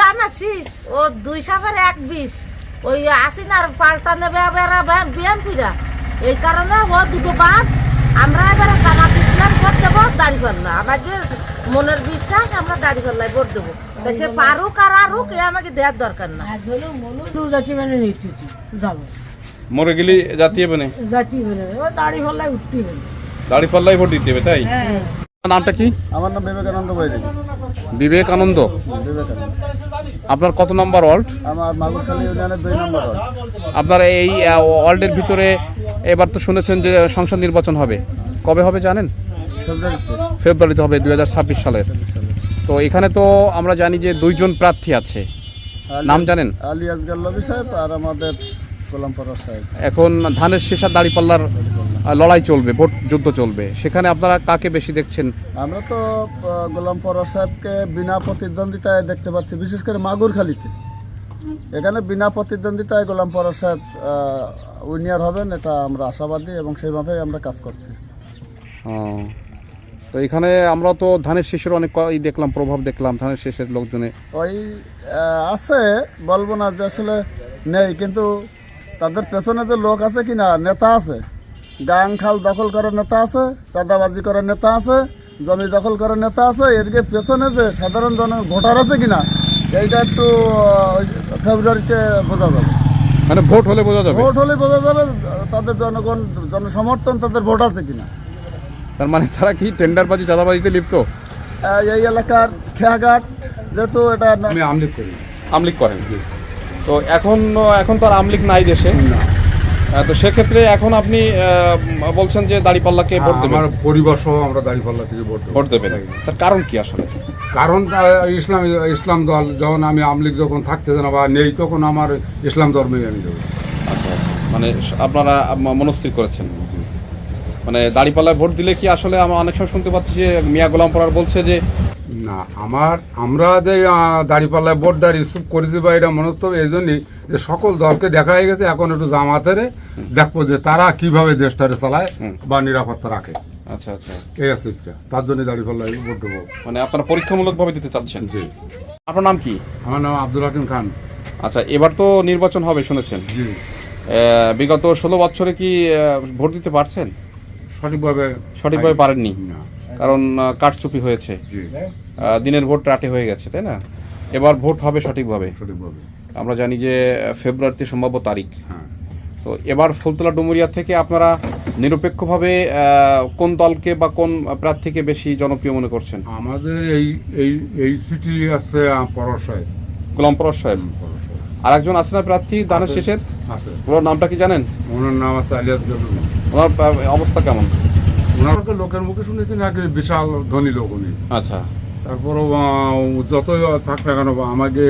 দানা শীষ। ও দুই সাপের এক বিষ। ওই আসিনার পাল্টা নেবে বিএমপিরা এই কারণে ও দুটো বাদ আমরা এবারে জামাত ইসলাম ভোট দেবো দাড়ি করলা। আমাদের মনের বিশ্বাস আমরা দাড়ি করলাই ভোট দেবো। সে পারুক আর আরুক এ আমাকে দেওয়ার দরকার না। যাচ্ছি মানে নিচ্ছি যাব। মরে গেলে জাতীয় বেনে যাচ্ছি মানে ও দাড়ি ফেললাই উঠতে হবে দাড়ি পাল্লাই ভোট দিতে হবে তাই? নামটা কি? আমার নাম বিবেকানন্দ বৈদিক। বিবেকানন্দ। আপনার কত নম্বর ওয়ার্ল্ড আমার মাগুরখালী ইউনিয়নের দুই নম্বর ওয়ার্ড। আপনার এই ওয়ার্ল্ডের ভিতরে এবার তো শুনেছেন যে সংসদ নির্বাচন হবে। কবে হবে জানেন? ফেব্রুয়ারিতে। হবে দুই সালের। তো এখানে তো আমরা জানি যে দুইজন প্রার্থী আছে। নাম জানেন? আলী আজগার সাহেব আর আমাদের এখন ধানের শেষার দাড়িপাল্লার লড়াই চলবে ভোট যুদ্ধ চলবে। সেখানে আপনারা কাকে বেশি দেখছেন? আমরা তো গোলাম পরাস সাহেবকে বিনা প্রতিদ্বন্দ্বিতায় দেখতে পাচ্ছি বিশেষ করে মাগুরখালীতে। এখানে বিনা প্রতিদ্বন্দ্বিতায় গোলাম পরাস সাহেব উইনিয়ার হবেন এটা আমরা আশাবাদী এবং সেইভাবেই আমরা কাজ করছি। তো এখানে আমরা তো ধানের শেষের অনেক ই দেখলাম প্রভাব দেখলাম ধানের শেষের লোকজনে। ওই আছে বলব না যে আসলে নেই কিন্তু তাদের পেছনে যে লোক আছে কি না নেতা আছে। গাং খাল দখল করার নেতা আছে চাঁদাবাজি করার নেতা আছে জমি দখল করার নেতা আছে এদিকে পেছনে যে সাধারণ জন ভোটার আছে কিনা এইটা একটু ওই ফেব্রুয়ারিতে বোঝা যাবে। মানে ভোট হলে বোঝা যাবে? ভোট হলে বোঝা যাবে তাদের জনগণ জনসমর্থন তাদের ভোট আছে কিনা। তার মানে তারা কি টেন্ডারবাজি চাঁদাবাজিতে লিপ্ত? এই এলাকার খেয়াঘাট যেহেতু এটা আমি আমলিক করি। আমলিক করেন। তো এখন এখন তো আর আমলিক নাই দেশে। তো সেক্ষেত্রে এখন আপনি বলছেন যে দাড়িপাল্লাকে ভোট দেবেন। আমার পরিবার সহ আমরা দাঁড়িপাল্লা থেকে ভোট দেবো। ভোট দেবেন। তার কারণ কি আসলে? কারণ ইসলাম ইসলাম দল যখন আমি আমলিক যখন থাকতেছে না বা নেই তখন আমার ইসলাম ধর্মে আমি দেবো আচ্ছা। মানে আপনারা মনস্থির করেছেন। মানে দাড়িপাল্লায় ভোট দিলে কি আসলে আমরা অনেক সময় শুনতে পাচ্ছি যে মিয়া গোলাম পরার বলছে যে না আমার আমরা যে দাঁড়িপাল্লায় ভোটটা রিসিভ করেছি বা এটা মনে হতো এই জন্যই যে সকল দলকে দেখা হয়ে গেছে এখন একটু জামাতের দেখব যে তারা কীভাবে দেশটারে চালায় বা নিরাপত্তা রাখে। আচ্ছা আচ্ছা। এই আছে তার জন্য দাঁড়িপাল্লায় ভোট দেবো। মানে আপনারা পরীক্ষামূলকভাবে দিতে চাচ্ছেন? জি। আপনার নাম কি? আমার নাম আব্দুল হাকিম খান। আচ্ছা এবার তো নির্বাচন হবে শুনেছেন? জি। বিগত ষোলো বছরে কি ভোট দিতে পারছেন? সঠিকভাবে সঠিকভাবে পারেননি। না। কারণ আহ, কারচুপি হয়েছে। দিনের ভোট রাতে হয়ে গেছে তাই না? এবার ভোট হবে সঠিকভাবে। সঠিকভাবে। আমরা জানি যে ফেব্রুয়ারিতে সম্ভাব্য তারিখ। হ্যাঁ। তো এবার ফুলতলা ডুমুরিয়া থেকে আপনারা নিরপেক্ষভাবে কোন দলকে বা কোন প্রার্থীকে বেশি জনপ্রিয় মনে করছেন? আমাদের এই এই এই সিটি আছে পরশায় গোলাম পরশ সাহেব। পরশায় আর একজন আছে না প্রার্থী দানের শেষের আছে। ওনার নামটা কি জানেন? ওনার নাম আছে আলিয়াস ওনার অবস্থা কেমন? ওনার লোকের মুখে শুনেছি নাকি বিশাল ধনী লোক উনি। আচ্ছা। তারপরও যতই থাক না কেন বা আমাকে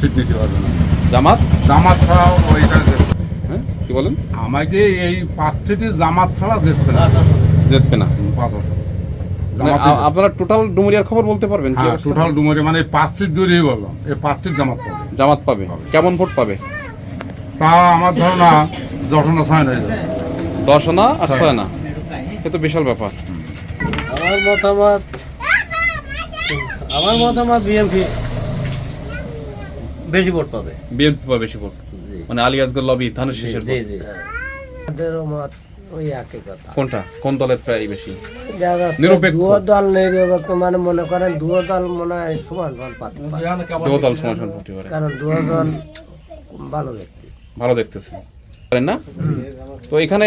সিট নিতে পারবে না। জামাত? জামাত ছাড়াও যেতে- হ্যাঁ কি বলেন? আমাকে এই পাঁচ সিটি জামাত ছাড়া দেখবে না। জিতবে না পাঁচ মানে আপনারা টোটাল ডুমুরিয়ার খবর বলতে পারবেন কি হ্যাঁ টোটাল ডুমরে মানে এই পাঁচ সিট দূরেই বললাম। এই পাঁচ সিট জামাত পাবে। জামাত পাবে। কেমন ভোট পাবে? তা আমার ধারণা দর্শনা ছয় নাই দশ আনা আর ছয়। আনা এ তো বিশাল ব্যাপার। আমার মতামত আমার মতামত বিএমপি বেশি ভোট পাবে। বিএনপি পাবে বেশি ভোট। মানে আলী আসগর লবি ধানের শেষের ভোট। জি। আমাদেরও মত ওই একই কথা। কোনটা? কোন দলের প্রায় বেশি? নিরপেক্ষ। দুয়ো দল নিরপেক্ষ মানে মনে করেন দুয়ো দল মনে হয় সমান সমান পাতে পারে। দল সমান সমান পারে কারণ দুয়ো দল ভালো ব্যক্তি। ভালো দেখতেছেন পারেন না? তো এখানে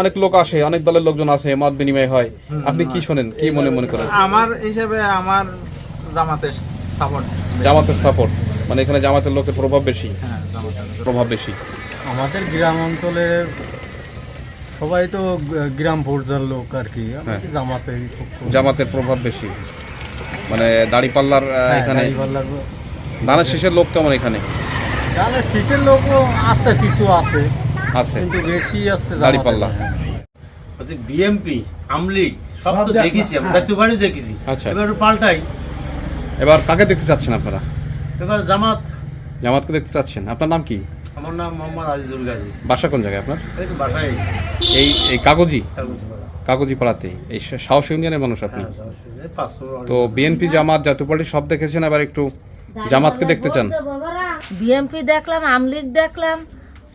অনেক লোক আসে অনেক দলের লোকজন আসে মত বিনিময় হয়। আপনি কি শোনেন? কি মনে মনে করেন? আমার হিসেবে আমার জামাতের সাপোর্ট জামাতের সাপোর্ট মানে এখানে জামাতের লোকের প্রভাব বেশি। হ্যাঁ প্রভাব বেশি। আমাদের গ্রাম অঞ্চলে সবাই তো গ্রাম পর্যায়ের লোক আর কি। হ্যাঁ। জামাতে জামাতের প্রভাব বেশি। মানে দাড়িপাল্লার হ্যাঁ, এখানে দাঁড়িপাল্লার। ধানের শেষের লোক কেমন এখানে। তাহলে শীতের লোকও আছে কিছু আছে। আছে। কিন্তু বেশি আছে। দাঁড়িপাল্লা। হ্যাঁ। বলছি বিএমপি আমলিগ সব তো দেখেছি আমি জাতীয়বাড়ি দেখেছি। আচ্ছা। এবার একটু পাল্টাই। এবার কাকে দেখতে চাচ্ছেন আপনারা? এবার জামাত। জামাতকে দেখতে চাচ্ছেন। আপনার নাম কি? আমার নাম মোহাম্মদ আজিজুল গাজী। বাসা কোন জায়গায় আপনার? এই এই এই কাগজি? কাগজি পাড়াতে এই সাহস ইউনিয়নের মানুষ আপনি। তো বিএনপি জামাত জাতীয় পার্টি সব দেখেছেন এবার একটু জামাতকে দেখতে চান। বিএমপি দেখলাম আমলিগ দেখলাম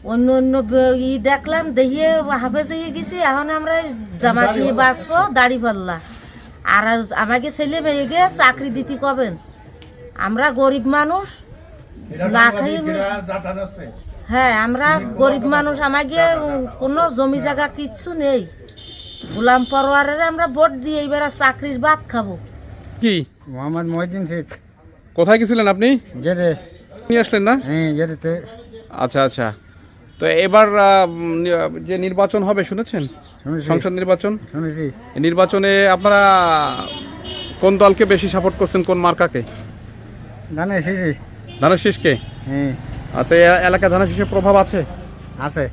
অন্য অন্য ই দেখলাম দেখিয়ে হাফেজ হয়ে গেছি এখন আমরা জামা দিয়ে বাঁচবো দাড়ি পাল্লা আর আমাকে ছেলে মেয়ে গিয়ে চাকরি দিতে কবেন? আমরা গরিব মানুষ না খাই হ্যাঁ আমরা গরিব মানুষ আমাকে কোনো জমি জায়গা কিচ্ছু নেই। গোলাম পরোয়ারের আমরা ভোট দিয়ে এবার চাকরির ভাত খাব। কি? মোহাম্মদ মহিদিন শেখ। কোথায় গেছিলেন আপনি? গেরে নিয়ে আসলেন না? হ্যাঁ আচ্ছা আচ্ছা। তো এবার যে নির্বাচন হবে শুনেছেন? সংসদ নির্বাচন? শুনেছি। নির্বাচনে আপনারা কোন দলকে বেশি সাপোর্ট করছেন কোন মার্কাকে? ধানের শীষকে? হ্যাঁ। আচ্ছা এলাকা ধানের শীষের প্রভাব আছে? আছে।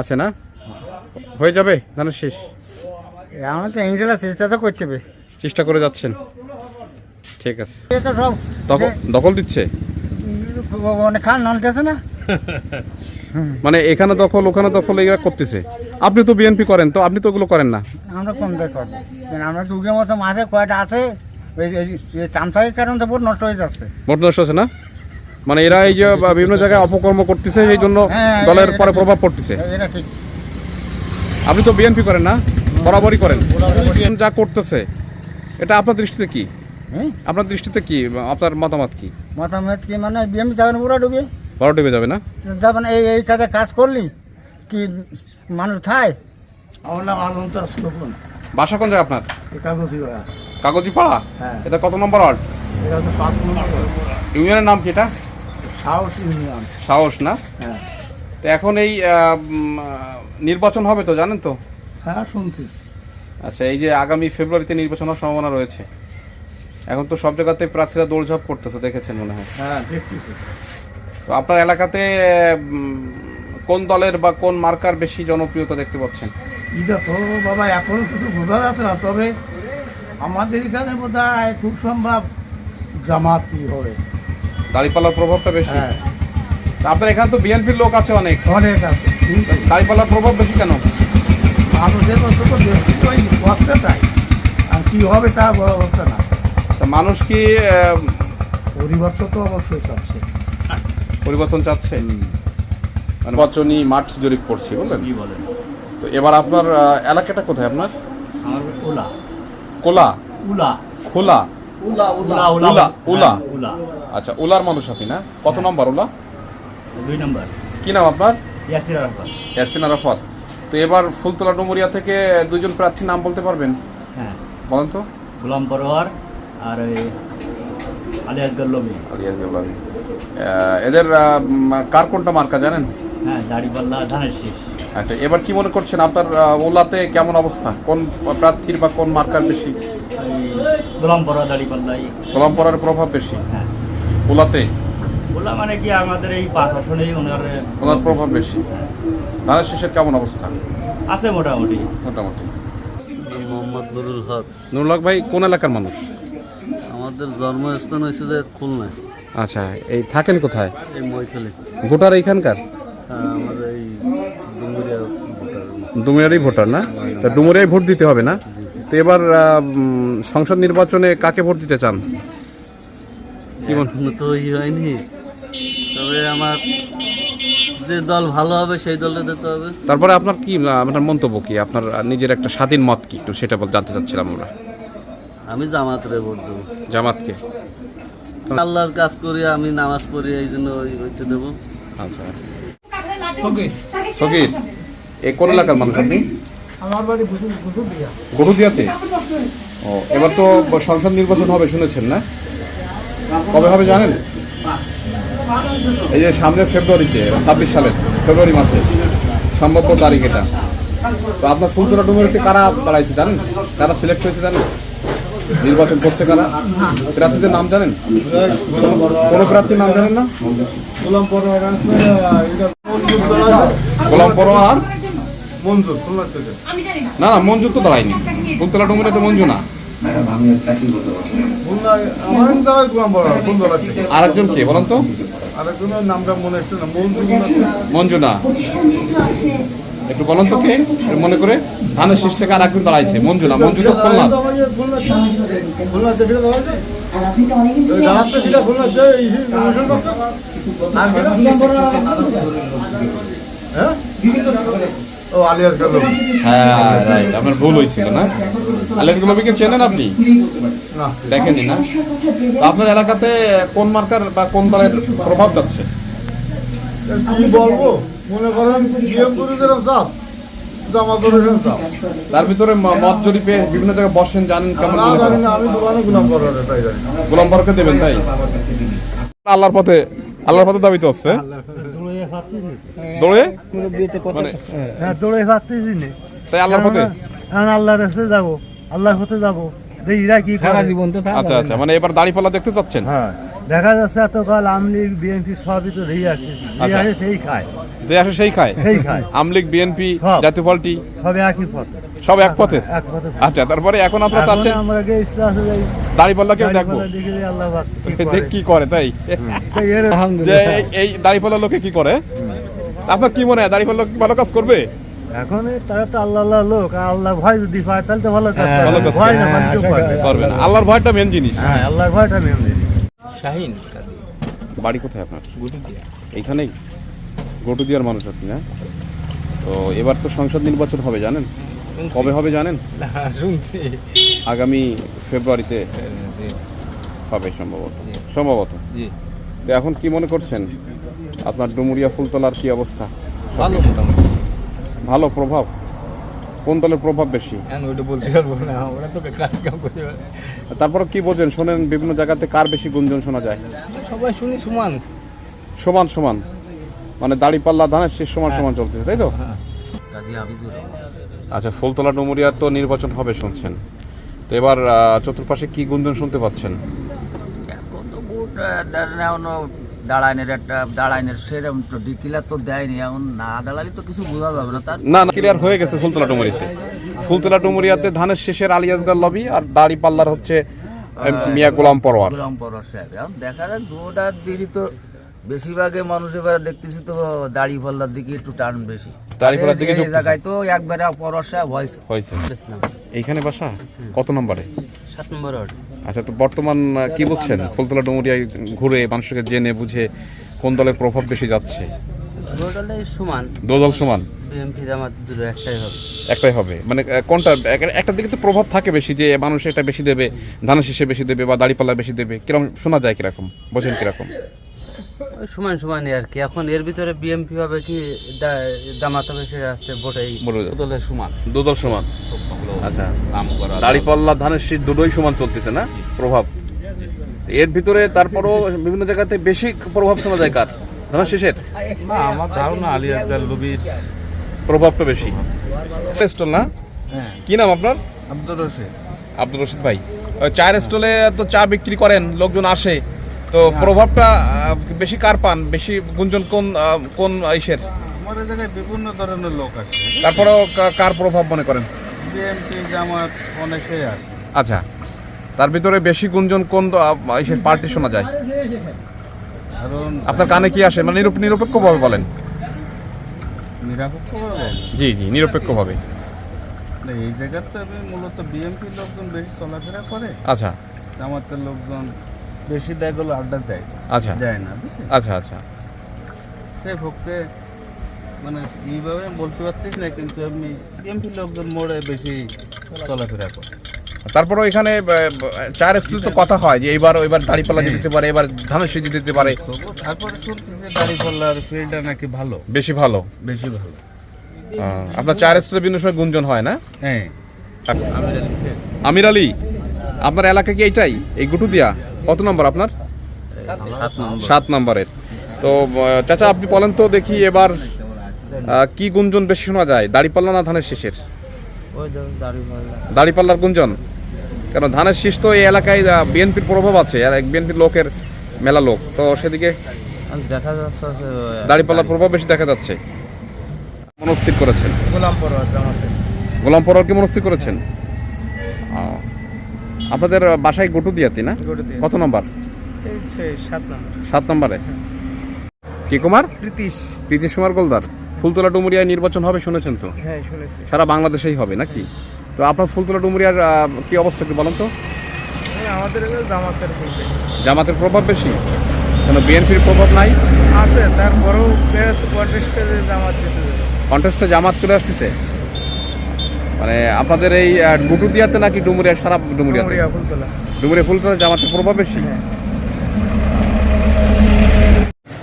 আছে না? হয়ে যাবে ধানের শীষ? আমরা তো ইন্ডিয়া চেষ্টা তো করতে হবে চেষ্টা করে যাচ্ছেন। ঠিক আছে। দখল দিচ্ছে? অনেক খান নলতেছে না? মানে এখানে দখল ওখানে দখল এগুলো করতেছে। আপনি তো বিএনপি করেন তো আপনি তো ওগুলো করেন না। আমরা কোন দেখ আমরা ডুগে মতো মাঝে কয়টা আছে চামচাকের কারণে তো বহুত নষ্ট হয়ে যাচ্ছে। ভোট নষ্ট হচ্ছে না? মানে এরা এই যে বিভিন্ন জায়গায় অপকর্ম করতেছে এই জন্য হ্যাঁ, দলের এটা পরে প্রভাব পড়তেছে। এটা ঠিক। আপনি তো বিএনপি করেন না? বরাবরই করেন। যা করতেছে এটা আপনার দৃষ্টিতে কি? হ্যাঁ? আপনার দৃষ্টিতে কি? আপনার মতামত কি? মতামত কি মানে বিএমপি যাবে না পুরো ডুবে? বড় ডুবে যাবে না? যাবেন এই এই কাজে কাজ করলি কি মানুষ খায়? আমার নাম আনন্দ সুপন বাসা কোন জায়গা আপনার? কাগজি করা কাগজি পাড়া হ্যাঁ। এটা কত নম্বর ওয়ার্ড? এটা তো পাঁচ নম্বর ইউনিয়নের নাম কি এটা? সাহস ইউনিয়ন। সাহস না? হ্যাঁ। তো এখন এই নির্বাচন হবে তো জানেন তো? হ্যাঁ শুনছি। আচ্ছা এই যে আগামী ফেব্রুয়ারিতে নির্বাচন হওয়ার সম্ভাবনা রয়েছে। এখন তো সব জায়গাতে প্রার্থীরা দৌড়ঝাঁপ করতেছে দেখেছেন মনে হয়। হ্যাঁ দেখছি। তো আপনার এলাকাতে কোন দলের বা কোন মার্কার বেশি জনপ্রিয়তা দেখতে পাচ্ছেন? এটা তো বাবা এখনও কিছু বোঝা যাচ্ছে না তবে আমাদের এখানে বোধ হয় খুব সম্ভব জামাতি হবে দাড়িপাল্লার প্রভাবটা বেশি? হ্যাঁ। আপনার এখানে তো বিএনপির লোক আছে অনেক। অনেক আছে। কিন্তু দাড়িপাল্লার প্রভাব বেশি কেন? মানুষের তো বেশি বসতে চাই আর কি হবে তা বলা হচ্ছে না। মানুষ কি পরিবর্তন তো অবশ্যই চাচ্ছে। পরিবর্তন চাচ্ছে? মানে নির্বাচনী মাঠ জরিপ করছি বললেন? কি বলেন। তো এবার আপনার এলাকাটা কোথায় আপনার? আমার উলা। কোলা? উলা। খোলা? উলা উলা। উলা, উলা। হ্যাঁ, উলা। আচ্ছা উলার মানুষ আপনি না? কত নম্বর উলা? দুই নম্বর। কি নাম আপনার? ইয়াসির আরাফাত। ইয়াসিন আরাফাত। তো এবার ফুলতলা ডুমুরিয়া থেকে দুজন প্রার্থী নাম বলতে পারবেন? হ্যাঁ। বলেন তো। গোলাম পরোয়ার আর ওই আলিয়াস গল্লমি আলিয়াস গেলামি এদের কার কোনটা মার্কা জানেন? হ্যাঁ দাড়িপাল্লা ধানের শীষ। আচ্ছা এবার কি মনে করছেন আপনার ওলাতে কেমন অবস্থা? কোন প্রার্থীর বা কোন মার্কার বেশি? ওই গোলাম পরোয়া দাড়িপাল্লাই। কলম পড়ার প্রভাব বেশি? হ্যাঁ। ওলাতে? ওলা মানে কি আমাদের এই পাঁচ আসনেই ওনার ওনার প্রভাব বেশি? ধানের শেষের কেমন অবস্থা? আছে মোটামুটি। মোটামুটি। মোহাম্মদ নুরুল হক। নুরুল্লাহ ভাই কোন এলাকার মানুষ? আমাদের জন্মস্থান হয়েছে যে খুলনায়। আচ্ছা এই থাকেন কোথায়? এই মৈখালী ভোটার এইখানকার? হ্যাঁ আমার এই ডুমুরিয়া ভোটার। ডুমুরিয়ারই ভোটার না? তা ডুমুরিয়ায় ভোট দিতে হবে না? তো এবার উম, সংসদ নির্বাচনে কাকে ভোট দিতে চান? কি এখনও তো ই হয়নি। তবে আমার যে দল ভালো হবে সেই দলে দিতে হবে। তারপরে আপনার কি আহ, আপনার মন্তব্য কি? আপনার আহ, নিজের একটা স্বাধীন মত কি? একটু সেটা বল- জানতে চাচ্ছিলাম আমরা। আমি জামাতরে ভোট দেবো জামাতকে? আল্লাহর কাজ করি আমি নামাজ পড়ি এই জন্য ওই হইতে দেবো। আচ্ছা। সগির? এ কোন এলাকার মানুষ আপনি? আমার বাড়ি দিয়া গরুদিয়াতে ও এবার তো সংসদ নির্বাচন হবে শুনেছেন না? কবে হবে জানেন? এই যে সামনে ফেব্রুয়ারিতে ছাব্বিশ সালের ফেব্রুয়ারি মাসে সম্ভাব্য তারিখ এটা। তো আপনার ফুলতলা ডুমুরিতে কারা দাঁড়াইছে জানেন? কারা সিলেক্ট হয়েছে জানেন? নির্বাচন করছে কারা? প্রার্থীদের নাম জানেন? কোনো- প্রার্থীর নাম জানেন না? গোলাম পরোয়া আর? মঞ্জুর না না মঞ্জু তো দাঁড়ায়নি। ফুলতলা ডুমুরে তো মঞ্জু না। আরেকজন কে বলেন তো? আরেকজনের নামটা মনে হচ্ছে না মঞ্জুর মঞ্জু না। একটু বলুন তো কে? মনে করে। ধানের শীষ থেকে আর একজন দাঁড়াইছে। মঞ্জু না মঞ্জু তো খুলনা। হ্যাঁ আপনার ভুল হয়েছিল না? চেনেন আপনি? না। আপনার এলাকাতে কোন মার্কার বা কোন দলের প্রভাব যাচ্ছে? কি বলব? মনে করেন বিএম পুরুষের চাপ তার ভিতরে ম- মত জরিপে বিভিন্ন জায়গায় বসেন জানেন কেমন মনে আমি দোকানে গুলাম গোলাম দেবেন তাই? আল্লাহর পথে আল্লাহর পথে দাবিতে হচ্ছে দৌড়ে মানে হ্যাঁ দৌড়ে পারতেছি তাই আল্লাহর পথে? আল্লাহর রাস্তে যাব আল্লাহর পথে যাব। এরা কি সারা জীবন তো আচ্ছা আচ্ছা মানে এবার দাড়িপাল্লা দেখতে চাচ্ছেন? হ্যাঁ দেখা যাচ্ছে এতকাল আমলিগ বিএনপি সবই তো ধেয়ে আসছে আচ্ছা। যে আসে সেই খায়। যে আসে সেই খায়? সেই খায়। আমলিগ বিএনপি সব। জাতীয় পার্টি? সবে একই পথে। সব এক পথে? এক পথে আচ্ছা তারপরে এখন আপনারা এখন চাচ্ছেন? আমরা গিয়ে ইচ্ছা আছে দাড়িপাল্লা কেউ দেখব। গাড়িপালা দেখে কি দেখ করে। কি করে তাই? যে এই- এই দাড়িপাল্লা লোকে কি করে? আপনার কি মনে হয় দাড়িপাল্লা কি ভালো কাজ করবে? এখন তারা তো আল্লাহ আল্লাহ লোক আর আল্লাহ ভয় যদি পায় তাহলে তো ভালো কাজ ভালো কাজ ভয় না মানে পারবে। না। আল্লাহর ভয়টা মেন জিনিস। হ্যাঁ আল্লাহর ভয়টা মেন দিন শাহিন বাড়ি কোথায় আপনার? এইখানেই? গটুদিয়ার মানুষ আপনি না তো এবার তো সংসদ নির্বাচন হবে জানেন? কবে হবে জানেন? শুনছি। আগামী ফেব্রুয়ারিতে হবে সম্ভবত। সম্ভবত? তো এখন কি মনে করছেন? আপনার ডুমুরিয়া ফুলতলার কি অবস্থা? ভালো মোটামুটি। ভালো প্রভাব। কোন দলের প্রভাব বেশি? পারে তারপরে কি বোঝেন? শোনেন বিভিন্ন জায়গাতে কার বেশি গুঞ্জন শোনা যায়? সবাই শুনি সমান। সমান সমান। মানে দাড়ি পাল্লা ধানের শেষ সমান সমান চলতেছে তাই তো? আচ্ছা ফুলতলা ডুমুরিয়ার তো নির্বাচন হবে শুনছেন। তো এবার চতুর্পাশে কি গুঞ্জন শুনতে পাচ্ছেন? এখন তো বুট একটা দাঁড়াইনের সেরকম তো ডিকিলা তো দেয়নি এখন না দাঁড়ালে তো কিছু বোঝা যাবে না তার। না না ক্লিয়ার হয়ে গেছে ফুলতলা ডুমুরিয়াতে। ফুলতলা ডুমুরিয়াতে ধানের শেষের আলিয়াসগার লবি আর দাড়ি পাল্লার হচ্ছে মিয়া গোলাম পরোয়ার। গোলাম পরশ সাহেব। এখন দেখা যাক দুটার দিনই তো বেশিরভাগে মানুষ এবার দেখতেছি তো দাড়ি পাল্লার দিকে একটু টান বেশি। দাড়িপাল্লার দিকে জায়গায় তো একবারে পরশ সাহেব হয়েছে। হয়েছে। এইখানে বাসা? কত নম্বরে? সাত নম্বর আচ্ছা তো বর্তমান কি বুঝছেন? ফুলতলা ডুমুরিয়ায় ঘুরে মানুষকে জেনে বুঝে কোন দলের প্রভাব বেশি যাচ্ছে? সমান। সমান? একটাই হবে। মানে কোনটা এক- একটা দিকে তো প্রভাব থাকে বেশি যে মানুষ এটা বেশি দেবে শীষে বেশি দেবে বা দাড়িপাল্লা বেশি দেবে। কীরকম শোনা যায় কীরকম? বোঝেন কীরকম? সমান সমানই আর কি। এখন এর ভিতরে বিএমপি হবে কি দা- জামাত হবে সেটা হচ্ছে ভোটেই দলের সমান। দোদল সমান। আচ্ছা। দাড়িপাল্লা ধানের শীষ দুটোই সমান চলতেছে না? প্রভাব। এর ভিতরে তারপরও বিভিন্ন জায়গাতে বেশি প্রভাব শোনা যায় কার? ধানের শীষের? না আমার ধারণা আলিয়াজগার লবির। প্রভাবটা বেশি। স্টল না? হ্যাঁ কি নাম আপনার? আব্দুর রশিদ। আব্দুল রশিদ ভাই। ওই চায়ের স্টলে তো চা বিক্রি করেন লোকজন আসে। তো প্রভাবটা বেশি কার পান? বেশি গুঞ্জন কোন কোন ইসের? আমার জায়গায় বিভিন্ন ধরনের লোক আছে। তারপরেও কার প্রভাব মনে করেন? বিএনপি জামাত অনেকেই আছে। আচ্ছা তার ভিতরে বেশি গুঞ্জন কোন ইসের পার্টি শোনা যায়? কারণ আপনার কানে কি আসে? মানে নিরপ- নিরপেক্ষভাবে বলেন। নিরাপত্তা জি জি নিরপেক্ষভাবে। এই জায়গাতে আমি মূলত বিএনপি লোকজন বেশি চলাফেরা করে। আচ্ছা। জামাতের লোকজন বেশি দেয়গুলো আড্ডা দেয়। আচ্ছা। দেয় না বুঝলি? আচ্ছা আচ্ছা। সে পক্ষে মানে এইভাবে বলতে পারতিস না কিন্তু আমি বিএনপি লোকজন মোড়ে বেশি চলাফেরা করে। তারপরে এখানে আহ, চায়ের স্টল তো কথা হয় যে এবার এবার দাড়িপাল্লা দিয়ে দিতে পারে এবার ধানের শীষ দিতে পারে। তারপরে শুনতেছি দাড়িপাল্লার ফিল্ডটা নাকি ভালো। বেশি ভালো। বেশি ভালো। আপনার চায়ের স্টলে বিভিন্ন সময় গুঞ্জন হয় না? হ্যাঁ। আমির আলী। আপনার এলাকা কি এইটাই? এই গুটু দিয়া কত নম্বর আপনার? সাত নম্বরের। তো চাচা আপনি বলেন তো দেখি এবার কি গুঞ্জন বেশি শোনা যায়? দাড়িপাল্লা না ধানের শীষের? দাড়ি পাল্লা দাড়িপাল্লার গুঞ্জন? কেন ধানের শীষ তো এই এলাকায় বিএনপির প্রভাব আছে আর বিএনপির লোকের মেলা লোক। তো সেদিকে দেখা যাচ্ছে দাড়িপাল্লার প্রভাব বেশি দেখা যাচ্ছে। মনস্থির করেছেন। গোলাম পরোয়ার গোলাম পরোয়ারকে মনস্থির করেছেন। আপনাদের বাসায় গটু দিয়াতি না কত নম্বর? সাত নম্বর। নম্বরে। কি কুমার? প্রীতিশ। প্রীতি কুমার গোলদার। ফুলতলা ডুমুরিয়ায় নির্বাচন হবে শুনেছেন তো? হ্যাঁ শুনেছি। সারা বাংলাদেশেই হবে নাকি? তো আপনার ফুলতলা ডুমুরিয়ার কি অবস্থা একটু বলেন তো। আমাদের জামাতের জামাতের প্রভাব বেশি? কেন বিএনপির প্রভাব নাই? আছে তারপরেও কন্টেস্টে জামাত যেতে কন্টেস্টে জামাত চলে আসতেছে? মানে আপনাদের এই গুটুদিয়াতে নাকি ডুমুরিয়া সারা ডুমুরিয়াতে? ফুলতলা। ডুমুরিয়া ফুলতলা জামাতে প্রভাব বেশি?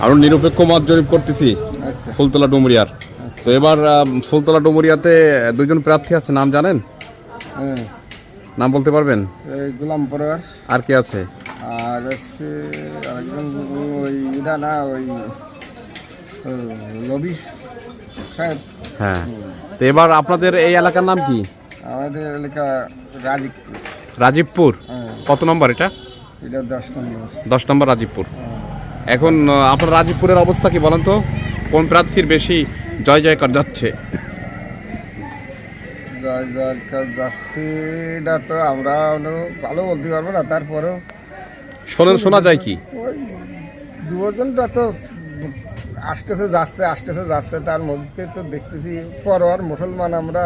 আরও নিরপেক্ষ মত জরিপ করতেছি ফুলতলা ডুমুরিয়ার। তো এবার ফুলতলা ডুমুরিয়াতে দুজন প্রার্থী আছে নাম জানেন? নাম বলতে পারবেন? এই গোলাম পরোয়ার। আর কে আছে? আর হচ্ছে আরেকজন ওই ইরা না ওই লবি সাহেব। হ্যাঁ। তো এবার আপনাদের এই এলাকার নাম কি? আমাদের এলাকা রাজীবপুর। রাজীবপুর? হ্যাঁ। কত নম্বর এটা? এটা দশ নম্বর। দশ নম্বর রাজীবপুর। এখন আপনার রাজীবপুরের অবস্থা কি বলেন তো? কোন প্রার্থীর বেশি জয় জয়কার যাচ্ছে? জয় জয় কাজ যাচ্ছে এটা তো আমরা ভালো বলতে পারব না তারপরেও শোনেন শোনা যায় কি? দুজনটা তো আসতেছে যাচ্ছে আসতেছে যাচ্ছে তার মধ্যে তো দেখতেছি পরোয়ার মুসলমান আমরা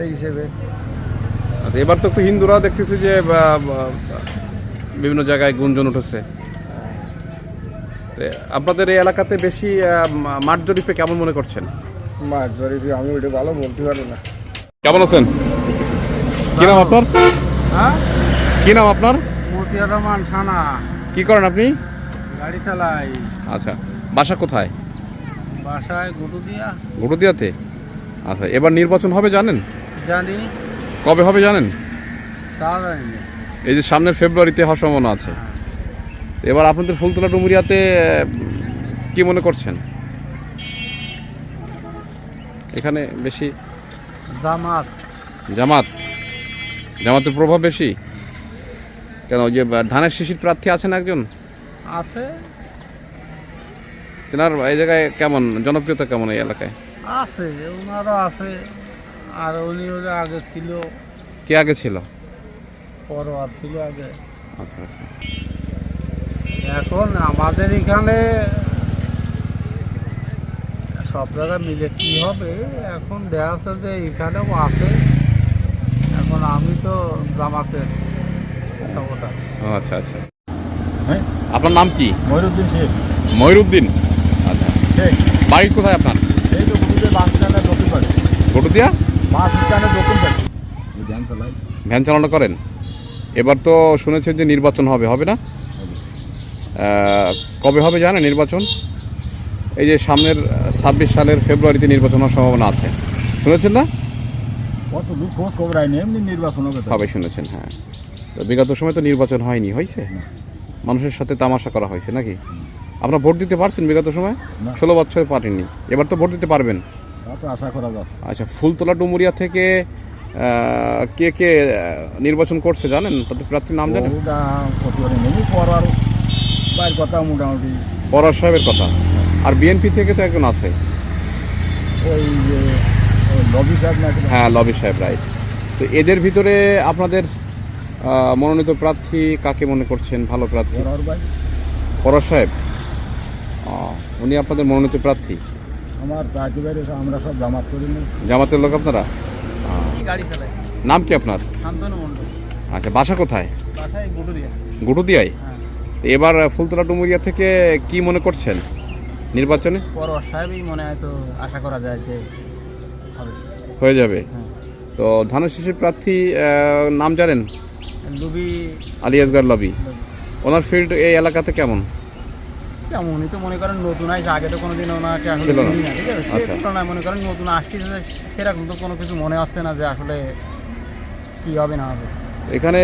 এই হিসেবে। আচ্ছা, এবার তো একটু হিন্দুরাও দেখতেছি যে বিভিন্ন জায়গায় গুঞ্জন উঠেছে। আপনাদের এই এলাকাতে বেশি মাঠ জরিপে কেমন মনে করছেন? মাছ জরিপি আমি ওইটা ভালো বলতে পারব না। কেমন আছেন? কি নাম আপনার? হ্যাঁ? কি নাম আপনার? মতিয়ার রহমান সানা। কি করেন আপনি? গাড়ি চালাই। আচ্ছা। বাসা কোথায়? বাসায় গুটু দিয়া গুটুদিয়াতে আচ্ছা এবার নির্বাচন হবে জানেন? জানি। কবে হবে জানেন? তা জানি এই যে সামনের ফেব্রুয়ারিতে হওয়ার সম্ভাবনা আছে। এবার আপনাদের ফুলতলা ডুমুরিয়াতে কি মনে করছেন? এখানে বেশি? জামাত। জামাত? জামাতের প্রভাব বেশি? কেন ওই যে ধানের শিশির প্রার্থী আছেন একজন? আছে। তেনার এই জায়গায় কেমন জনপ্রিয়তা কেমন এই এলাকায়? আছে ওনারও আছে আর উনি আগে ছিল। কে আগে ছিল? পরোয়ার ছিল আগে। আচ্ছা আচ্ছা। এখন আমাদের এখানে সব জায়গায় মিলে কি হবে? এখন দেখা যাচ্ছে যে এখানেও আছে। এখন আমি তো ও, আচ্ছা আচ্ছা। হ্যাঁ। আপনার নাম কি? ময়ূরুদ্দিন শেখ। ময়ূরউদ্দিন শেখ বাড়ি কোথায় আপনার? এই তো গুরুদের বাস স্ট্যান্ডের দক্ষিণ পাড়ে। গটুদিয়া বাস স্ট্যান্ডের দক্ষিণ পাড়ে। ধ্যান চালাই। ভ্যান চালনা করেন? এবার তো শুনেছেন যে নির্বাচন হবে হবে না? কবে হবে জানেন নির্বাচন? এই যে সামনের ছাব্বিশ সালের ফেব্রুয়ারিতে নির্বাচন হওয়ার সম্ভাবনা আছে। শুনেছেন না? কত দূর খোঁজ খবর এমনি নির্বাচন হবে। শুনেছেন হ্যাঁ। তো বিগত সময় তো নির্বাচন হয়নি হয়েছে মানুষের সাথে তামাশা করা হয়েছে নাকি? আপনারা ভোট দিতে পারছেন বিগত সময়? ষোলো বছরে পারেননি এবার তো ভোট দিতে পারবেন। আশা করা যাচ্ছে। আচ্ছা ফুলতলা ডুমুরিয়া থেকে কে কে নির্বাচন করছে জানেন? তাদের প্রার্থীর নাম জানেন? কথা মোটামুটি। পরার সাহেবের কথা। আর বিএনপি থেকে তো একজন আছে। ওই লবি সাহেব হ্যাঁ লবি সাহেব রাইট তো এদের ভিতরে আপনাদের মনোনীত প্রার্থী কাকে মনে করছেন? ভালো প্রার্থী? পর পরার সাহেব? উনি আপনাদের মনোনীত প্রার্থী? আমার চাইতে বাইরে আমরা সব জামাত করি জামাতের লোক আপনারা? গাড়ি চালাই নাম কি আপনার? শান্তনু মণ্ডল। আচ্ছা বাসা কোথায়? বাসায় গুটুদিয়ায় তো এবার ফুলতলা ডুমুরিয়া থেকে কি মনে করছেন নির্বাচনে? পরোয়ার সাহেবই মনে হয় তো আশা করা যায় যে হয়ে যাবে। তো ধানের শিশির প্রার্থী নাম জানেন? লুবি। আলী আসগার লবি। ওনার ফিল্ড এই এলাকাতে কেমন? কেমন উনি তো মনে করেন নতুন আসছে আগে তো কোনোদিন ওনাকে আসলে ছিল না। চিনি না ঠিক আছে? সে আচ্ছা। তুলনায় মনে করেন নতুন আসছে সেরকম তো কোনো কিছু মনে আসছে না যে আসলে কি হবে না হবে। এখানে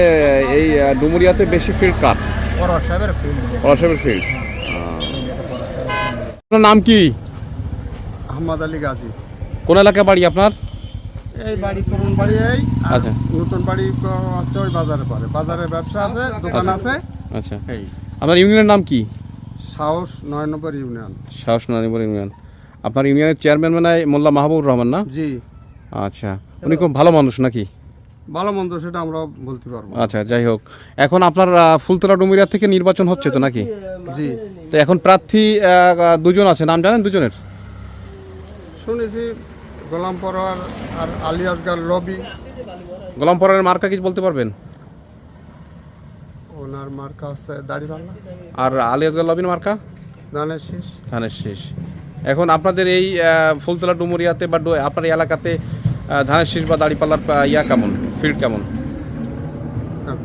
এই আহ, ডুমুরিয়াতে বেশি ফিল্ড কার? পরোয়ার সাহেবের ফিল্ড পলাশের ফিল্ড আপনার নাম কি? আহমদ আলী গাজী। কোন এলাকা বাড়ি আপনার? এই বাড়ি পুরন বাড়ি এই আর আচ্ছা। নতুন বাড়ি তো হচ্ছে ওই বাজারে পরে বাজারে ব্যবসা আছে দোকান আছে আচ্ছা। এই। আপনার ইউনিয়নের নাম কি? সাহস নয় নম্বর ইউনিয়ন। সাহস নানিপুর ইউনিয়ন। আপনার ইউনিয়নের চেয়ারম্যান মানে মোল্লা মাহবুব রহমান না? জি। আচ্ছা। উনি খুব ভালো মানুষ নাকি? ভালো মন্দ সেটা আমরা বলতে পারব আচ্ছা যাই হোক। এখন আপনার ফুলতলা ডুমুরিয়া থেকে নির্বাচন হচ্ছে তো নাকি? জি। তো এখন প্রার্থী দুজন আছে। নাম জানেন দুজনের? শুনেছি গোলাম পরোয়ার আর আলী আসগার রবি। গোলাম পরের মার্কা কি বলতে পারবেন? ওনার মার্কা আছে দাড়িপাল্লা আর আলিয়াজগাল লবিন মার্কা? ধানের শীষ। ধানের শেষ। এখন আপনাদের এই ফুলতলা ডুমুরিয়াতে বা আপনার এলাকাতে ধানের শীষ বা দাড়িপাল্লার ইয়া কেমন? ফিল্ড কেমন?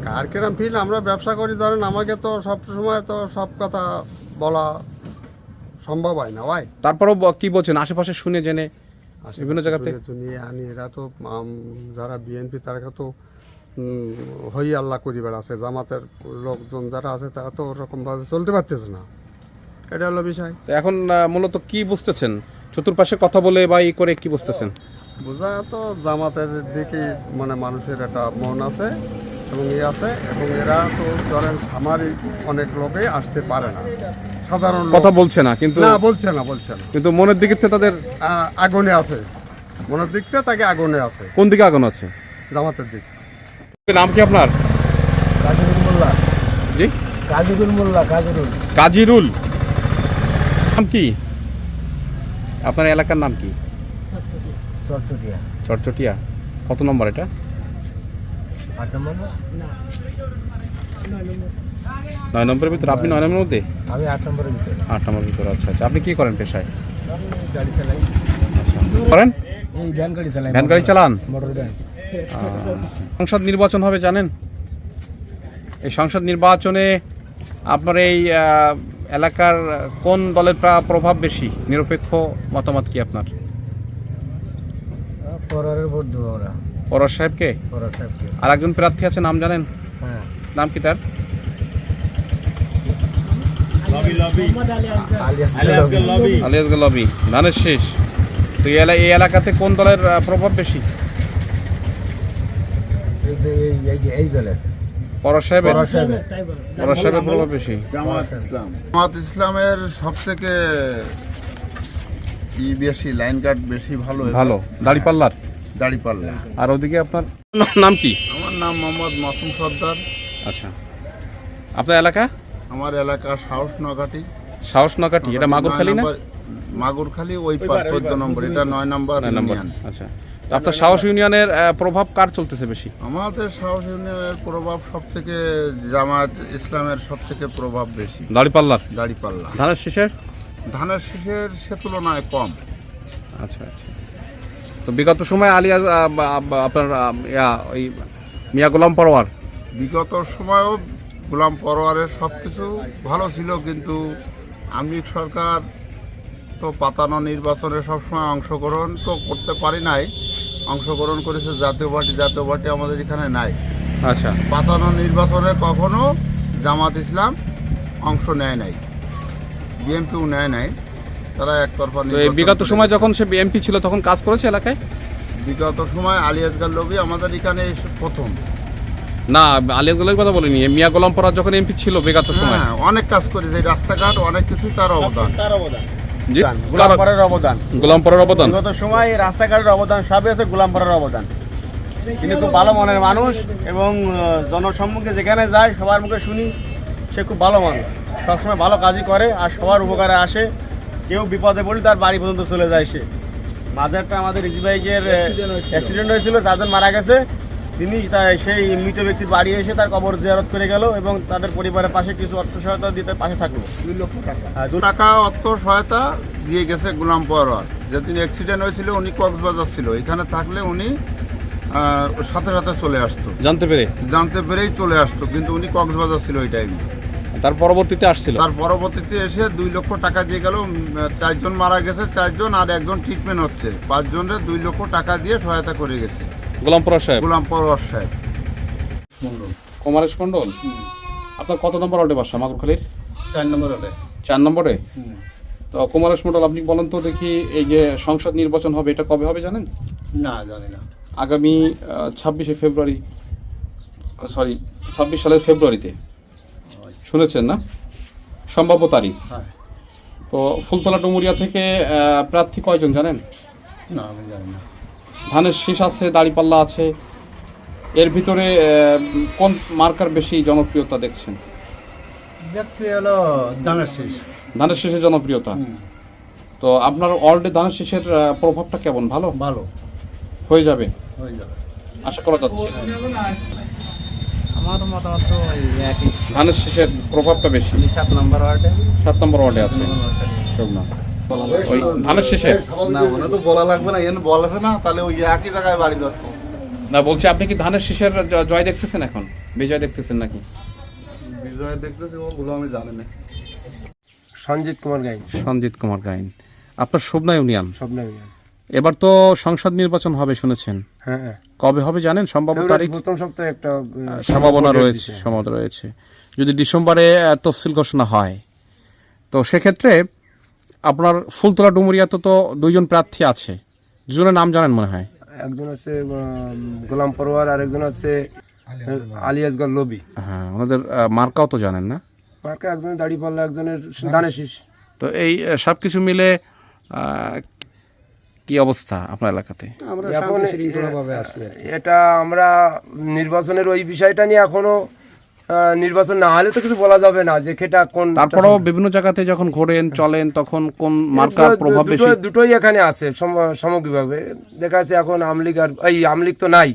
কার কিরম ফিল আমরা ব্যবসা করি ধরেন আমাকে তো সব সময় তো সব কথা বলা সম্ভব হয় না ভাই। তারপরেও কি বলছেন? আশেপাশে শুনে জেনে বিভিন্ন জায়গাতে? নিয়ে আনি এরা তো যারা বিএনপি তারা তো হই আল্লাহ করি বেড়াচ্ছে জামাতের লোকজন যারা আছে তারা তো ওরকম ভাবে চলতে পারতেছে না। এটা হলো বিষয়। এখন মূলত কি বুঝতেছেন? চতুর্পাশে কথা বলে বা ই করে কি বুঝতেছেন? বোঝা তো জামাতের দিকে মানে মানুষের একটা মন আছে এবং ই আছে এবং এরা তো ধরেন সামারিক অনেক লোকে আসতে পারে না। সাধারণ কথা বলছে না কিন্তু না বলছে না বলছে না। কিন্তু মনের দিকে থেকে তাদের আগুনে আছে। মনের দিক থেকে তাকে আগুনে আছে। কোন দিকে আগুন আছে? জামাতের দিক। নাম কি আপনার? কাজরুল মোল্লা। জি? কাজরুল মোল্লা কাজরুল। কাজিরুল। নাম কি? আপনার এলাকার নাম কি? চটচটিয়া। চটচটিয়া। কত নম্বর এটা? আট নম্বর না? নয় নম্বরের ভিতরে। আপনি নয় নম্বরের মধ্যে? আমি আট নম্বরের ভিতরে। আট নম্বরের ভিতরে আচ্ছা আচ্ছা। আপনি কি করেন পেশায়? গাড়ি চালাই। করেন? এই ভ্যান গাড়ি চালাই। ভ্যান গাড়ি চালান? Motor van. সংসদ নির্বাচন হবে জানেন? এই সংসদ নির্বাচনে আপনার এই এলাকার কোন দলের প্রা- প্রভাব বেশি? নিরপেক্ষ মতামত কি আপনার? পরের ভোট দেবো আমরা। পরশ সাহেবকে? পরের সাহেবকে। আর একজন প্রার্থী আছে নাম জানেন? হ্যাঁ। নাম কি তার? আলিয়াস লবি ধানের শেষ। তো এই এলাকাতে কোন দলের প্রভাব বেশি? এই- এই- এই- এই দলের। পরশ সাহেবের? পরশ সাহেবের। প্রভাব বেশি? জামাত ইসলামের সব থেকে ই বেশি লাইন কাট বেশি ভালো ভালো। দাড়িপাল্লার? দাড়িপাল্লা। আর ওদিকে আপনার? নাম কি? আমার নাম মোহাম্মদ মাসুম সর্দার। আচ্ছা। আপনার এলাকা? আমার এলাকা সাহস নগাটি। সাহস নকাটি এটা মাগুরখালি না? মাগুরখালি ওই পার চোদ্দ নম্বর। এটা নয় নম্বর নম্বর। আচ্ছা। আপনার সাহস ইউনিয়নের প্রভাব কার চলতেছে বেশি? আমাদের সাহস ইউনিয়নের প্রভাব সব থেকে জামাত ইসলামের সব থেকে প্রভাব বেশি। দাড়িপাল্লার? দাড়িপাল্লা। ধানের শীষের? ধানের শীষের সে তুলনায় কম। আচ্ছা আচ্ছা। তো বিগত সময় আলিয়া আপনার ওই মিয়া গোলাম পরোয়ার? বিগত সময়েও গোলাম পরোয়ারের সব কিছু ভালো ছিল কিন্তু আমলিক সরকার তো পাতানো নির্বাচনে সবসময় অংশগ্রহণ তো করতে পারি নাই। অংশগ্রহণ করেছে জাতীয় পার্টি জাতীয় পার্টি আমাদের এখানে নাই। আচ্ছা। পাতানো নির্বাচনে কখনো জামাত ইসলাম অংশ নেয় নাই। বিএনপিও নেয় নাই। তারা একতরফা তো এই বিগত সময় যখন সে এমপি ছিল তখন কাজ করেছে এলাকায়? বিগত সময় আলিয়াজগার লবি আমাদের এখানে প্রথম। না আলিয়া গোলামের কথা বলিনি। মিয়া গোলাম পরোয়ার যখন এমপি ছিল বিগত সময়। হ্যাঁ অনেক কাজ করেছে। এই রাস্তাঘাট অনেক কিছুই তার অবদান। জি গোলামপাড়ার অবদান গোলাম অবদান। বিগত সময় রাস্তাঘাটের অবদান সবই আছে গোলামপাড়ার অবদান। তিনি খুব ভালো মনের মানুষ এবং জনসম্মুখে যেখানে যায় সবার মুখে শুনি সে খুব ভালো মানুষ। সবসময় ভালো কাজই করে আর সবার উপকারে আসে। কেউ বিপদে পড়লে তার বাড়ি পর্যন্ত চলে যায় সে। মাঝে একটা আমাদের ইজি বাইকের অ্যাক্সিডেন্ট হয়েছিল চারজন মারা গেছে। তিনি সেই মৃত ব্যক্তির বাড়ি এসে তার কবর জিয়ারত করে গেল এবং তাদের পরিবারের পাশে কিছু অর্থ সহায়তা দিতে পাশে থাকল। দুই লক্ষ টাকা। হ্যাঁ, দু- টাকা অর্থ সহায়তা দিয়ে গেছে গোলাম পরোয়ার। যেদিন অ্যাক্সিডেন্ট হয়েছিল উনি কক্সবাজার ছিল। এখানে থাকলে উনি সাথে সাথে চলে আসতো। জানতে পেরে? জানতে পেরেই চলে আসতো কিন্তু উনি কক্সবাজার ছিল ওই টাইমে তার পরবর্তীতে আসছিল? তার পরবর্তীতে এসে দুই লক্ষ টাকা দিয়ে গেল চারজন মারা গেছে চারজন আর একজন ট্রিটমেন্ট হচ্ছে। পাঁচজনের দুই লক্ষ টাকা দিয়ে সহায়তা করে গেছে। গোলাম পরোয়ার সাহেব। গোলাম পরোয়ার সাহেব। কুমারেশ মন্ডল আপনার কত নম্বর ওয়ার্ডে বাসা মাগুরখালীর? চার নম্বর হলে চার নম্বরে? তো কুমারেশ মন্ডল আপনি বলেন তো দেখি এই যে সংসদ নির্বাচন হবে এটা কবে হবে জানেন? না জানি না। আগামী ছাব্বিশে ফেব্রুয়ারি সরি ছাব্বিশ সালের ফেব্রুয়ারিতে। শুনেছেন না? সম্ভাব্য তারিখ। হ্যাঁ। তো ফুলতলা ডুমুরিয়া থেকে প্রার্থী কয়জন জানেন? না আমি জানি না। ধানের শীষ আছে দাড়িপাল্লা আছে। এর ভিতরে কোন মার্কার বেশি জনপ্রিয়তা দেখছেন? দেখছি হলো দানের শেষ। ধানের শীষের জনপ্রিয়তা? তো আপনার অলরেডি ধানের শীষের প্রভাবটা কেমন? ভালো? ভালো। হয়ে যাবে? হয়ে যাবে। আশা করা যাচ্ছে। আমার মতামত তো ধানের শীষের প্রভাবটা বেশি? সাত নম্বর ওয়ার্ডে। সাত নম্বর ওয়ার্ডে আছে। না ওই ধানের শীষের না ওনে তো বলা লাগবে না এনে বলেছে না তাহলে ওই একই জায়গায় বাড়ি যাচ্ছে। না বলছি আপনি কি ধানের শীষের জয় দেখতেছেন এখন? বিজয় দেখতেছেন নাকি? বিজয় দেখতেছি ওগুলো আমি জানি না। সঞ্জিত কুমার গাইন। সঞ্জিত কুমার গাইন। আপনার শোভনা ইউনিয়ন? এবার তো সংসদ নির্বাচন হবে শুনেছেন। হ্যাঁ হ্যাঁ। কবে হবে জানেন? সম্ভাব্য তারিখ প্রথম সপ্তাহে একটা সম্ভাবনা রয়েছে সম্ভাবনা রয়েছে। যদি ডিসেম্বরে তফসিল ঘোষণা হয় তো সেক্ষেত্রে আপনার ফুলতলা ডুমুরিয়াতে তো দুইজন প্রার্থী আছে। দুজনের নাম জানেন মনে হয়? একজন আছে গোলাম পরোয়ার আর একজন আছে আলিয়াসগর লবি হ্যাঁ ওনাদের মার্কাও তো জানেন না? মার্কা একজনের দাড়ি পাল্লা একজনের দানে শীষ। তো এই সব কিছু মিলে কি অবস্থা আপনার এলাকাতে? এটা আমরা নির্বাচনের ওই বিষয়টা নিয়ে এখনও নির্বাচন না হলে তো কিছু বলা যাবে না যে সেটা কোন তারপরেও বিভিন্ন জায়গাতে যখন ঘোরেন চলেন তখন কোন মার্কার প্রভাব বেশি? দুটোই এখানে আছে সম- সামগ্রিকভাবে দেখা যাচ্ছে এখন আমলিগ আর এই আমলিগ তো নাই।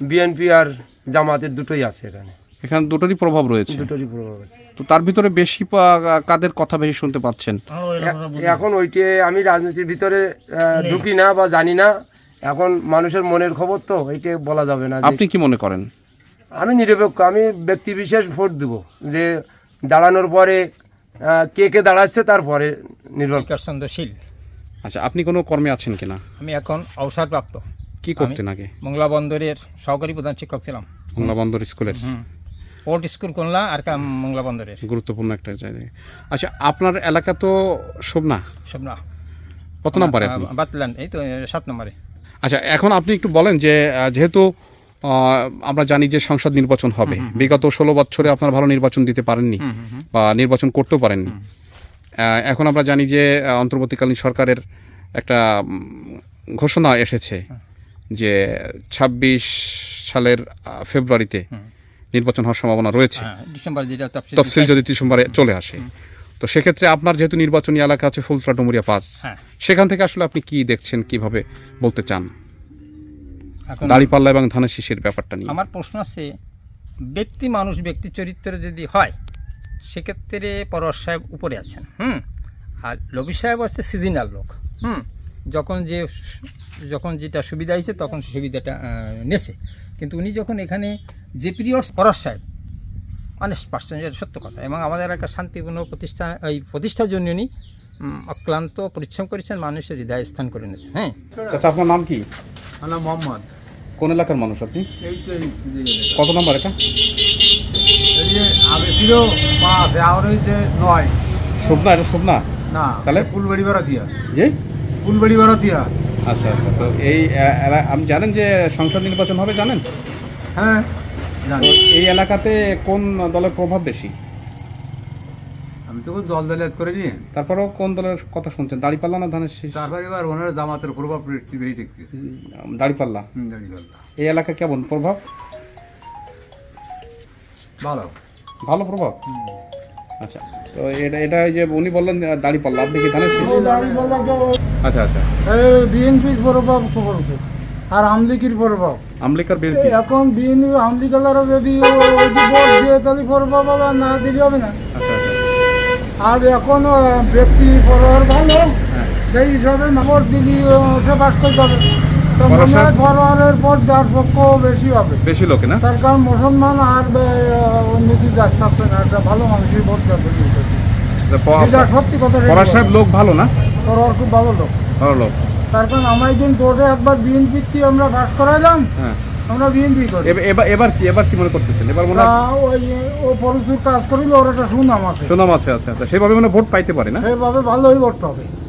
বিএনপি আর জামাতের দুটোই আছে এখানে। এখানে দুটোরই প্রভাব রয়েছে। দুটোরই প্রভাব আছে। তো তার ভিতরে বেশি কাদের কথা বেশি শুনতে পাচ্ছেন? এখন ওইটে আমি রাজনীতির ভিতরে আহ, ঢুকি না বা জানি না। এখন মানুষের মনের খবর তো ওইটা বলা যাবে না আপনি কি মনে করেন? আমি নিরপেক্ষ আমি ব্যক্তি বিশেষ ভোট দেব যে দাঁড়ানোর পরে কে কে দাঁড়াচ্ছে তারপরে নির্ভর বিকাশচন্দ্রশীল আচ্ছা আপনি কোনো কর্মে আছেন কিনা? আমি এখন অবসরপ্রাপ্ত। কি করতেন আগে? মংলা বন্দরের সহকারী প্রধান শিক্ষক ছিলাম। মংলা বন্দর স্কুলের? পোর্ট স্কুল করলা আর মংলা বন্দরের। গুরুত্বপূর্ণ একটা জায়গায়। আচ্ছা আপনার এলাকা তো শোভনা। সব না কত নম্বরে আপনি? বাতলান এই তো সাত নম্বরে। আচ্ছা এখন আপনি একটু বলেন যে যেহেতু আমরা জানি যে সংসদ নির্বাচন হবে। বিগত ষোলো বছরে আপনারা ভালো নির্বাচন দিতে পারেননি বা নির্বাচন করতেও পারেননি। এখন আমরা জানি যে অন্তর্বর্তীকালীন সরকারের একটা ঘোষণা এসেছে যে ছাব্বিশ সালের ফেব্রুয়ারিতে নির্বাচন হওয়ার সম্ভাবনা রয়েছে। হ্যাঁ, তফসিল যদি ডিসেম্বরে চলে আসে। তো সেক্ষেত্রে আপনার যেহেতু নির্বাচনী এলাকা আছে ফুলতলা ডুমুরিয়া পাস হ্যাঁ। সেখান থেকে আসলে আপনি কি দেখছেন কীভাবে বলতে চান? দাড়িপাল্লা এবং ধানের শীষের ব্যাপারটা নিয়ে। আমার প্রশ্ন আছে ব্যক্তি মানুষ ব্যক্তি চরিত্র যদি হয় সেক্ষেত্রে পরশ সাহেব উপরে আছেন হুম? আর লবি সাহেব আছে সিজনাল লোক হুম? যখন যে যখন যেটা সুবিধা হয়েছে তখন সে সুবিধাটা নেছে। কিন্তু উনি যখন এখানে যে পিরিয়ড পরশ সাহেব অনেস্ট পার্সেন্ট এটা সত্য কথা। এবং আমাদের এলাকার শান্তিপূর্ণ প্রতিষ্ঠা এই প্রতিষ্ঠার জন্য উনি অক্লান্ত পরিশ্রম করেছেন মানুষের হৃদয় স্থান করে নিয়েছেন হ্যাঁ? আচ্ছা আপনার নাম কি? আমার নাম মোহাম্মদ। কোন এলাকার মানুষ আপনি? এই তো কত নম্বর এটা? নয়। শোভনা এটা শোভনা না তাহলে? ফুলবাড়ি জি? আচ্ছা আচ্ছা তো এই আপনি জানেন যে সংসদ নির্বাচন হবে জানেন? হ্যাঁ এই এলাকাতে কোন দলের প্রভাব বেশি? আমি তো দল দলিয়াত করে নিয়ে তারপরেও কোন দলের কথা শুনছেন? দাড়িপাল্লা না ধানের শীষ? তারপর এবার ওনার জামাতের প্রভাব বেশি দেখতে দাড়িপাল্লা? এই এলাকা কেমন প্রভাব? ভালো। ভালো প্রভাব? আচ্ছা তো এটা এটা যে উনি বললেন দাড়িপাল্লা। আপনি কি ধানের শীষ? আচ্ছা আচ্ছা। বিএনপির প্রভাব পড়ছে আর আমলিকির প্রভাব। আমলিকার বিএনপি? এখন বিএনপি আমলিকালারা যদি ওই যে ভোট দিয়ে তাহলে প্রভাব হবে না দিলে হবে না। আচ্ছা আচ্ছা। আর এখন ব্যক্তি পরোয়ার ভালো সেই হিসাবে ভোট দিদি ওঠে বাস করতে হবে হয় ভোট দেওয়ার পক্ষ বেশি হবে। বেশি লোকে না? তার কারণ মুসলমান আর উন্নতি যাচ্ছে না একটা ভালো মানুষের ভোট তো সত্যি কথা সাহেব লোক ভালো না? খুব ভালো লোক। ভালো লোক। তার কারণ আমরা একদিন ভোটে একবার আমরা বাস করাইলাম। হ্যাঁ। আমরা বিএনপি করি। এবার- এবার কি এবার কি মনে করতেছেন? এবার মনে ওই ও পরশু কাজ করিল ওর একটা সুনাম আছে। সুনাম আছে আচ্ছা আচ্ছা। সেভাবে মানে ভোট পাইতে পারে না? সেভাবে ভালোই ভোট পাবে।